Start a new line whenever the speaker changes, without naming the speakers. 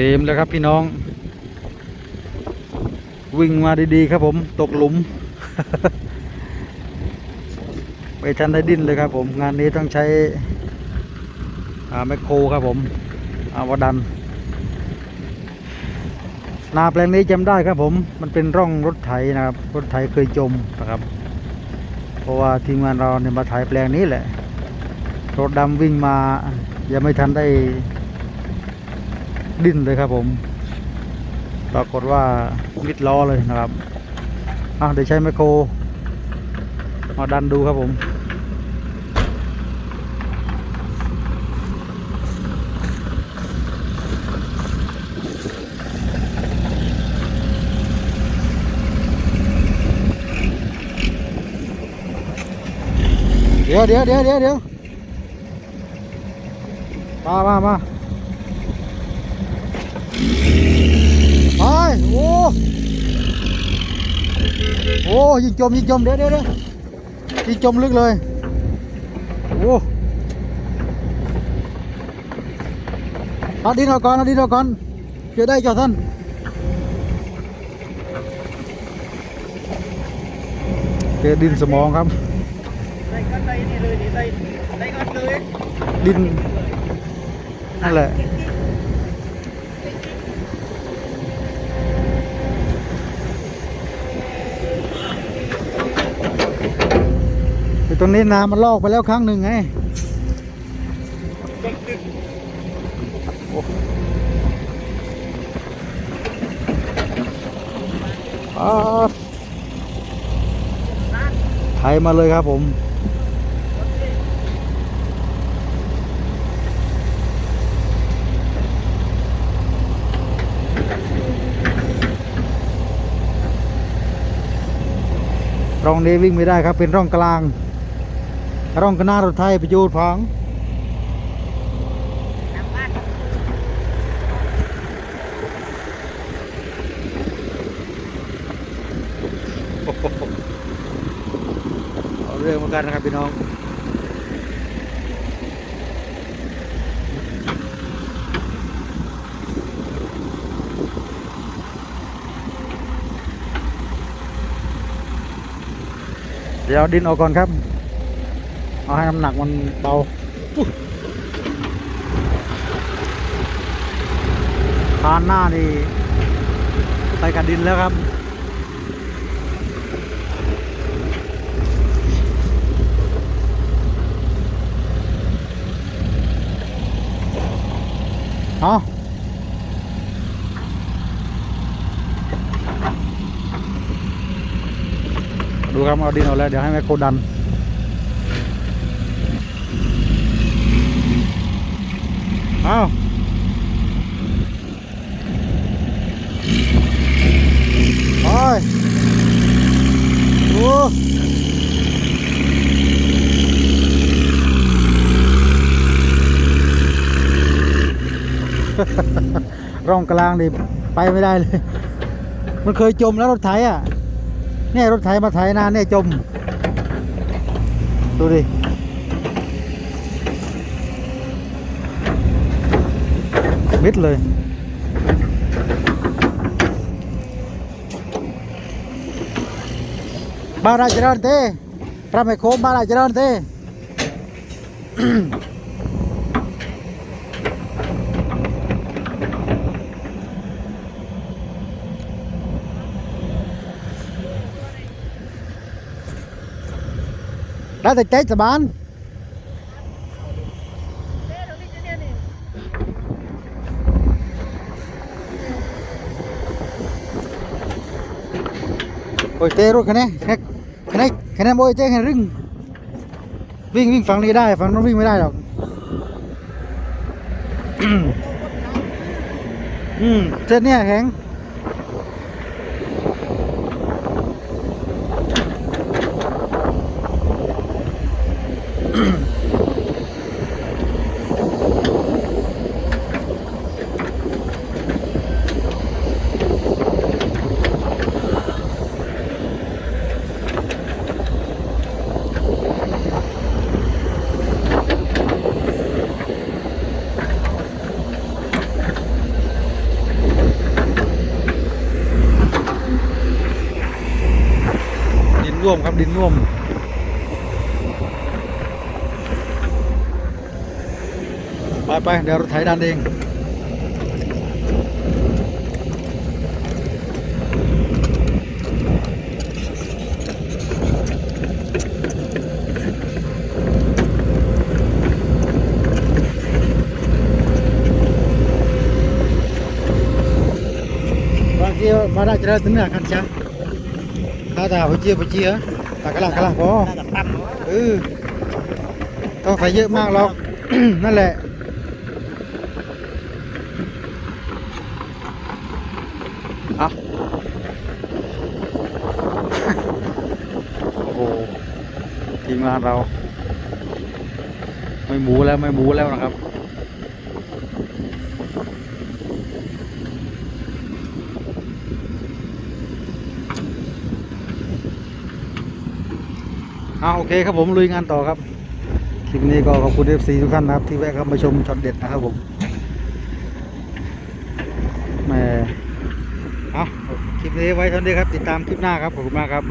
เกมแล้วครับพี่น้อง วิ่งมาดีๆครับผมตกหลุมไม่ทันได้ดิ้นเลยครับผมงานนี้ต้องใช้อ่าแมคโครครับผมอาวดัน นาแปลงนี้จำได้ครับผม มันเป็นร่องรถไถนะครับ รถไถเคยจมนะครับ เพราะว่าทีมงานเราเนี่ยมาไถแปลงนี้แหละรถดำวิ่งมายังไม่ทันได้ ดิ้นเลยครับผมปรากฏว่ามิดล้อเลยนะครับอะเดี๋ยวใช้ไมโครมาดันดูครับผมเดี๋ยวเดี๋ยวเดี๋ยวเดี๋ยวเดี๋ยวมามามา ไปโอ้ โอ้ยิงจมยิงจมเดี๋ยวเดี๋ยวเดี๋ยวยิงจมลึกเลย โอ้เอาดินออกก่อนเอาดินออกก่อนเจอได้เจ้าท่านเจอดินสมองครับ
ได้ก็ได้นี่เลยนี่ได้ได้ก็เลย
ดินนั่นแหละ ตรงนี้น้ำมันลอกไปแล้วครั้งหนึ่งไงโอ้อ่าไถมาเลยครับผมร่องนี้วิ่งไม่ได้ครับเป็นร่องกลาง ร่องกหน้ารถไทยไปจูดพังเอาเรื่องเหมือนกันนะครับพี่น้องเดี๋ยวดินออกก่อนครับ เอาให้น้ำหนักมันเบาอุ๊ยทานหน้านี่ไปกับดินแล้วครับเอาดูครับเอาดินออกแล้ว เดี๋ยวให้แม่โคดัน อาไปโอ้ร่องกลางนี่ไปไม่ได้เลย มันเคยจมแล้วรถไถอะ เนี่ยรถไถมาไถนานเนี่ยจม ดูดิ มิดเลย บ้านราชดรเต้พระแม่โคมบ้านราชดรเต้ โอ้ยเต้รถคันนี้คันนี้คันนี้บอ้ยเจ้คันรึ่งวิ่งวิ่งฝั่งนี้ได้ฝั่งนั้นวิ่งไม่ได้หรอกอืมเจ้นเนี่ยแข็ง น่วมครับดินน่วม ไปไปเดี๋ยวรถไถดันเอง Bagi mana cerita tengah kan sah. Kata hujan hujan ah. Tak kalah kalah po.
น่ าจะปั๊ม
เออต้องใส่เยอะมากหรอกนั่นแหละเอาโอ้โหทีมงานเรา ไม่หมูแล้วไม่หมูแล้วนะครับ เอาโอเคครับผมลุยงานต่อครับคลิปนี้ก็ขอบคุณเอฟซีทุกท่านนะครับ ที่แวะเข้ามาชมช็อตเด็ดนะครับผมแหมเอาคลิปนี้ไว้เท่านี้ครับ ติดตามคลิปหน้าครับขอบคุณมากครับ